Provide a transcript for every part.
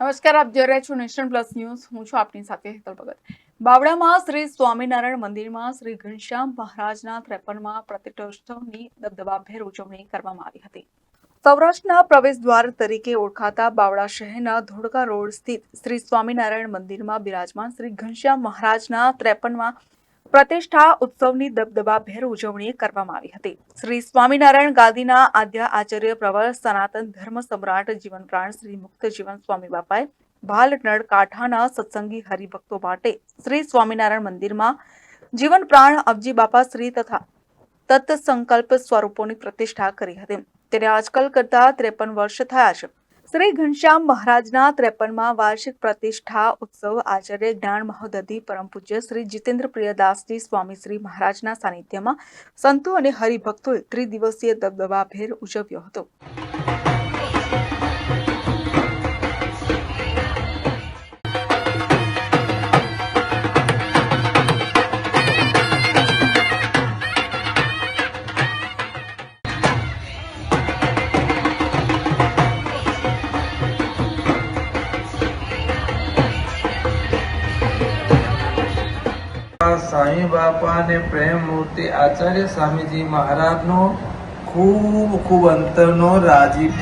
નમસ્કાર, આપ જોઈ રહ્યા છો નેશન પ્લસ ન્યૂઝ. હું છું આપની સાથે હેતલ ભગત. બાવળામાં શ્રી સ્વામિનારાયણ મંદિરમાં શ્રી ઘનશ્યામ મહારાજના ત્રેપનમાં પ્રતિષ્ઠોત્સવની દબદબાભેર ઉજવણી કરવામાં આવી હતી. સૌરાષ્ટ્રના પ્રવેશ દ્વાર તરીકે ઓળખાતા બાવળા શહેરના ધોળકા રોડ સ્થિત શ્રી સ્વામિનારાયણ મંદિરમાં બિરાજમાન શ્રી ઘનશ્યામ મહારાજના ત્રેપનમાં પ્રતિષ્ઠા ઉત્સવની દબદબાભેર ઉજવણી કરવામાં આવી હતી. શ્રી સ્વામિનારાયણ ગાદીના આદ્ય આચાર્ય પ્રવર સનાતન ધર્મ સમ્રાટ જીવન પ્રાણ શ્રી મુક્ત જીવન સ્વામી બાપાએ ભાલનળ કાંઠાના સત્સંગી હરિભક્તો માટે શ્રી સ્વામિનારાયણ મંદિરમાં જીવન પ્રાણ અબજી બાપા શ્રી તથા તત્સંકલ્પ સ્વરૂપોની પ્રતિષ્ઠા કરી હતી. ત્યારે આજકાલ કરતા ત્રેપન વર્ષ થયા છે. શ્રી ઘનશ્યામ મહારાજના ત્રેપનમાં વાર્ષિક પ્રતિષ્ઠા ઉત્સવ આચાર્ય જ્ઞાન મહોદધિ પરમ પૂજ્ય શ્રી જીતેન્દ્ર પ્રિયદાસજી સ્વામી શ્રી મહારાજના સાનિધ્યમાં સંતો અને હરિભક્તોએ ત્રિદિવસીય દબદબાભેર ઉજવ્યો હતો. સ્વામી બાપા અને પ્રેમ મૂર્તિ આચાર્ય સ્વામીજી મહારાજનો ખૂબ ખૂબ અંતરનો રાજી.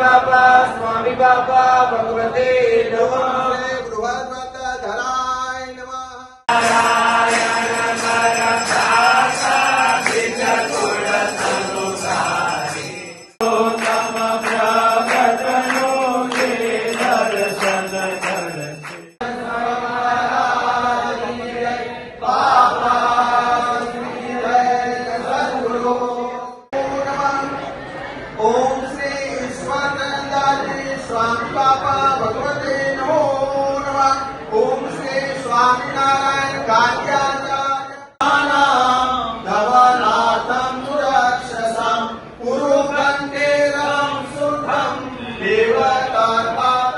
બાપા, સ્વામી બાપા, ભગવતે નમઃ. ઈશ્વરાનંદાજી સ્વામી બાપા ભગવતે નમો નમઃ ઓમ શ્રી સ્વામિનારાયણ કાર્યાચાર્ય ધવનાથમ સુરક્ષસમ પુરુષંતેરમ સુખમ દેવતાર્પા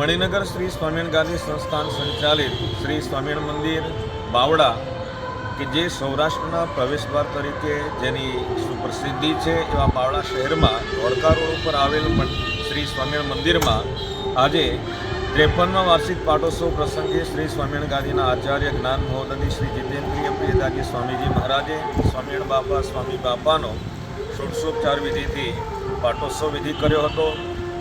મણિનગર શ્રી સ્વામિનારાયણ ગાંધી સંસ્થાન સંચાલિત શ્રી સ્વામિનારાયણ મંદિર બાવડા કે જે સૌરાષ્ટ્રના પ્રવેશદ્વાર તરીકે જેની સુપ્રસિદ્ધિ છે એવા બાવડા શહેરમાં ધોળકા રોડ ઉપર આવેલ શ્રી સ્વામિનારાયણ મંદિરમાં આજે ત્રેપનમાં વાર્ષિક પાટોત્સવ પ્રસંગે શ્રી સ્વામિનારાયણ ગાંધીના આચાર્ય જ્ઞાન મહોદની શ્રી જીતેન્દ્રિય પ્રિયદાજી સ્વામીજી મહારાજે સ્વામિનારાયણ બાપા, સ્વામી બાપાનો ષોડશોપચાર વિધિથી પાટોત્સવ વિધિ કર્યો હતો.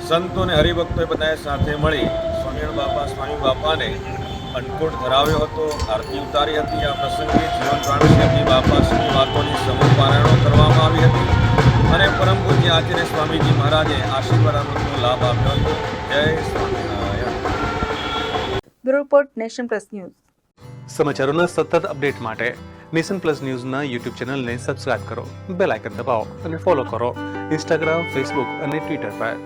સંતો અને હરિભક્તોએ બધાએ સાથે મળી સ્વામિનારાયણ બાપા સ્વામી બાપાને અન્નકૂટ ધરાવ્યો હતો આરતી ઉતારી હતી. આ પ્રસંગે જીવન પ્રાણશેઠજી બાપા શ્રી વાતોની સમૂહ પારાયણો કરવામાં આવી હતી. અને પરમ પૂજ્ય આચાર્ય સ્વામીજી મહારાજે આશીર્વાદ અમૃતનો લાભ આપ્યો હતો. જય Swaminarayan. Bureau report nation plus news. સમાચારોના સતત અપડેટ માટે નેશન પ્લસ ન્યૂઝના યુટ્યુબ ચેનલને સબસ્ક્રાઇબ કરો બેલ આઇકન દબાવો અને ફોલો કરો ઇન્સ્ટાગ્રામ ફેસબુક અને ટ્વિટર પર.